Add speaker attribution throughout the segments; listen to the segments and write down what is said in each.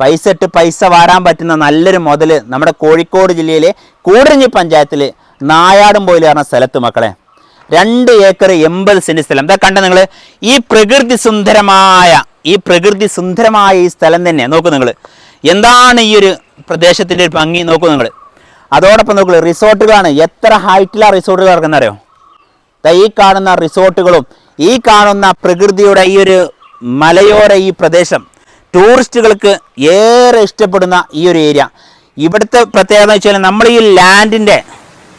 Speaker 1: പൈസ ഇട്ട് പൈസ വാരാൻ പറ്റുന്ന നല്ലൊരു മുതൽ നമ്മുടെ കോഴിക്കോട് ജില്ലയിലെ കൂടരഞ്ഞി പഞ്ചായത്തിൽ നായാടും പോയിൽ പറഞ്ഞ സ്ഥലത്ത് മക്കളെ. രണ്ട് ഏക്കർ എൺപത് സെന്റ് സ്ഥലം. എന്താ കണ്ട നിങ്ങൾ ഈ പ്രകൃതി സുന്ദരമായ ഈ പ്രകൃതി സുന്ദരമായ ഈ സ്ഥലം തന്നെ. നോക്കൂ നിങ്ങൾ എന്താണ് ഈ ഒരു പ്രദേശത്തിന്റെ ഒരു ഭംഗി? നോക്കൂ നിങ്ങൾ അതോടൊപ്പം നോക്കൂ റിസോർട്ടുകളാണ്. എത്ര ഹൈറ്റിലാണ് റിസോർട്ടുകൾ ഇറങ്ങുന്നറിയോ ദാ ഈ കാണുന്ന റിസോർട്ടുകളും ഈ കാണുന്ന പ്രകൃതിയുടെ ഈ ഒരു മലയോര ഈ പ്രദേശം ടൂറിസ്റ്റുകൾക്ക് ഏറെ ഇഷ്ടപ്പെടുന്ന ഈ ഒരു ഏരിയ. ഇവിടുത്തെ പ്രത്യേകത എന്ന് വെച്ചാൽ നമ്മൾ ഈ ലാൻഡിന്റെ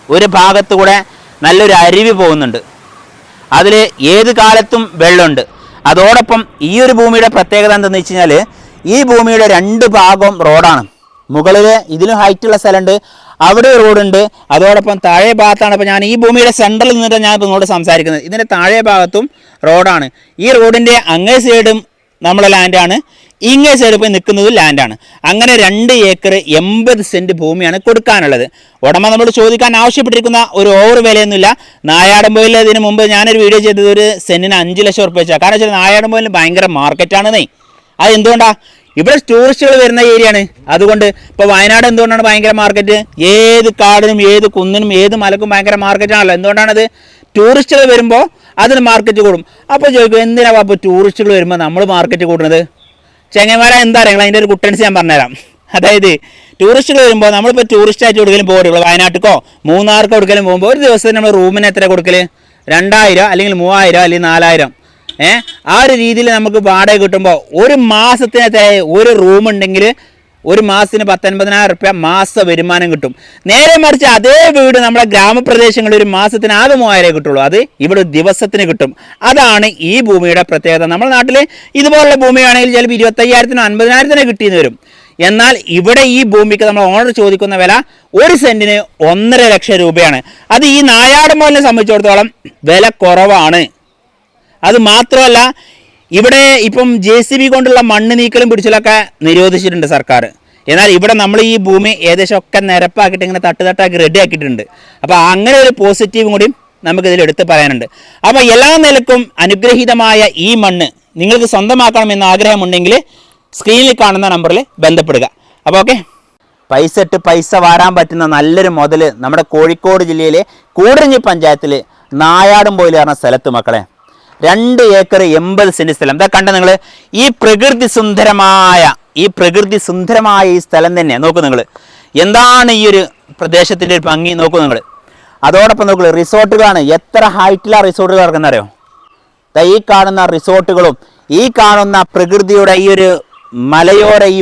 Speaker 1: ഒരു ഭാഗത്ത് കൂടെ നല്ലൊരു അരുവി പോകുന്നുണ്ട്. അതിൽ ഏത് കാലത്തും വെള്ളമുണ്ട്. അതോടൊപ്പം ഈ ഒരു ഭൂമിയുടെ പ്രത്യേകത എന്തെന്ന് വെച്ച് കഴിഞ്ഞാൽ ഈ ഭൂമിയുടെ രണ്ട് ഭാഗവും റോഡാണ്. മുകളിൽ ഇതിലും ഹൈറ്റുള്ള സ്ഥലമുണ്ട്. അവിടെ റോഡുണ്ട്. അതോടൊപ്പം താഴെ ഭാഗത്താണ് ഇപ്പോൾ ഞാൻ ഈ ഭൂമിയുടെ സെന്ററിൽ നിന്നിട്ട് ഞാൻ ഇങ്ങോട്ട് സംസാരിക്കുന്നത്. ഇതിന്റെ താഴെ ഭാഗത്തും റോഡാണ്. ഈ റോഡിന്റെ അങ്ങേ സൈഡും നമ്മളെ ലാൻഡാണ് ഇങ്ങേ സൈഡ് പോയി നിൽക്കുന്നത് ലാൻഡാണ് അങ്ങനെ രണ്ട് ഏക്കർ എൺപത് സെന്റ് ഭൂമിയാണ് കൊടുക്കാനുള്ളത്. ഉടമ നമ്മൾ ചോദിക്കാൻ ആവശ്യപ്പെട്ടിരിക്കുന്ന ഒരു ഓവർ വിലയൊന്നുമില്ല. നായാടമ്പോയിൽ ഇതിന് മുമ്പ് ഞാനൊരു വീഡിയോ ചെയ്തത് ഒരു സെന്റിന് അഞ്ച് ലക്ഷം ഉറുപ്പ് വെച്ചാൽ കാരണം വെച്ചാൽ നായാടമ്പോയിൽ ഭയങ്കര മാർക്കറ്റാണെന്നേ അത് എന്തുകൊണ്ടാ? ഇവിടെ ടൂറിസ്റ്റുകൾ വരുന്ന ഏരിയയാണ് അതുകൊണ്ട് ഇപ്പോൾ വയനാട് എന്തുകൊണ്ടാണ് ഭയങ്കര മാർക്കറ്റ് ഏത് കാടിനും ഏത് കുന്നിനും ഏത് മലക്കും ഭയങ്കര മാർക്കറ്റാണല്ലോ എന്തുകൊണ്ടാണത്? ടൂറിസ്റ്റുകൾ വരുമ്പോൾ അതിന് മാർക്കറ്റ് കൂടും. അപ്പോൾ ചോദിക്കും എന്തിനാണ് അപ്പോൾ ടൂറിസ്റ്റുകൾ വരുമ്പോൾ നമ്മൾ മാർക്കറ്റ് കൂടുന്നത്? ചെങ്ങന്മാരെ എന്താ അറിയണം അതിന്റെ ഒരു കുട്ടൻസ് ഞാൻ പറഞ്ഞുതരാം. അതായത് ടൂറിസ്റ്റുകൾ വരുമ്പോൾ നമ്മളിപ്പോൾ ടൂറിസ്റ്റ് ആയിട്ട് കൊടുക്കലും പോകുള്ളൂ വയനാട്ടിക്കോ മൂന്നാർക്കോ കൊടുക്കലും പോകുമ്പോൾ ഒരു ദിവസത്തിന് നമ്മൾ റൂമിന് എത്ര കൊടുക്കൽ രണ്ടായിരം അല്ലെങ്കിൽ മൂവായിരം അല്ലെങ്കിൽ നാലായിരം. ഏഹ് ആ ഒരു രീതിയിൽ നമുക്ക് വാടക കിട്ടുമ്പോൾ ഒരു മാസത്തിനകത്ത് ഒരു റൂം ഉണ്ടെങ്കിൽ ഒരു മാസത്തിന് പത്തൊൻപതിനായിരം റുപ്യ മാസ വരുമാനം കിട്ടും. നേരെ മറിച്ച് അതേ വീട് നമ്മുടെ ഗ്രാമപ്രദേശങ്ങളിൽ ഒരു മാസത്തിന് ആകെ മൂവായിരം കിട്ടുള്ളൂ. അത് ഇവിടെ ദിവസത്തിന് കിട്ടും. അതാണ് ഈ ഭൂമിയുടെ പ്രത്യേകത. നമ്മുടെ നാട്ടിൽ ഇതുപോലുള്ള ഭൂമിയാണെങ്കിൽ ചിലപ്പോൾ ഇരുപത്തയ്യായിരത്തിനോ അൻപതിനായിരത്തിനോ കിട്ടിയെന്ന് വരും. എന്നാൽ ഇവിടെ ഈ ഭൂമിക്ക് നമ്മൾ ഓണർ ചോദിക്കുന്ന വില ഒരു സെന്റിന് ഒന്നര ലക്ഷം രൂപയാണ്. അത് ഈ നായാട് സംബന്ധിച്ചിടത്തോളം വില കുറവാണ്. അത് മാത്രമല്ല ഇവിടെ ഇപ്പം ജെ സി ബി കൊണ്ടുള്ള മണ്ണ് നീക്കലും പിടിച്ചലൊക്കെ നിരോധിച്ചിട്ടുണ്ട് സർക്കാർ. എന്നാൽ ഇവിടെ നമ്മൾ ഈ ഭൂമി ഏകദേശം ഒക്കെ നിരപ്പാക്കിയിട്ട് ഇങ്ങനെ തട്ട് തട്ടാക്കി റെഡി ആക്കിയിട്ടുണ്ട് അപ്പോൾ അങ്ങനെ ഒരു പോസിറ്റീവും കൂടിയും നമുക്കിതിൽ എടുത്ത് പറയാനുണ്ട്. അപ്പോൾ എല്ലാ നിലക്കും അനുഗ്രഹീതമായ ഈ മണ്ണ് നിങ്ങൾക്ക് സ്വന്തമാക്കണമെന്ന് ആഗ്രഹമുണ്ടെങ്കിൽ സ്ക്രീനിൽ കാണുന്ന നമ്പറിൽ ബന്ധപ്പെടുക. അപ്പോൾ ഓക്കെ പൈസ ഇട്ട് പൈസ വാരാൻ പറ്റുന്ന നല്ലൊരു മുതൽ നമ്മുടെ കോഴിക്കോട് ജില്ലയിലെ കൂടരഞ്ഞി പഞ്ചായത്തിൽ നായാടും പോയിൽ പറഞ്ഞ സ്ഥലത്ത് മക്കളെ രണ്ട് ഏക്കർ എൺപത് സെന്റ് സ്ഥലം. എന്താ കണ്ട നിങ്ങൾ ഈ പ്രകൃതി സുന്ദരമായ ഈ പ്രകൃതി സുന്ദരമായ ഈ സ്ഥലം തന്നെ നോക്കൂ നിങ്ങൾ എന്താണ് ഈ ഒരു പ്രദേശത്തിന്റെ ഒരു ഭംഗി? നോക്കൂ നിങ്ങൾ അതോടൊപ്പം നോക്കൂ റിസോർട്ടുകളാണ്. എത്ര ഹൈറ്റിലാണ് റിസോർട്ടുകൾ ഇറങ്ങുന്നറിയോ ഈ കാണുന്ന റിസോർട്ടുകളും ഈ കാണുന്ന പ്രകൃതിയുടെ ഈ ഒരു മലയോര ഈ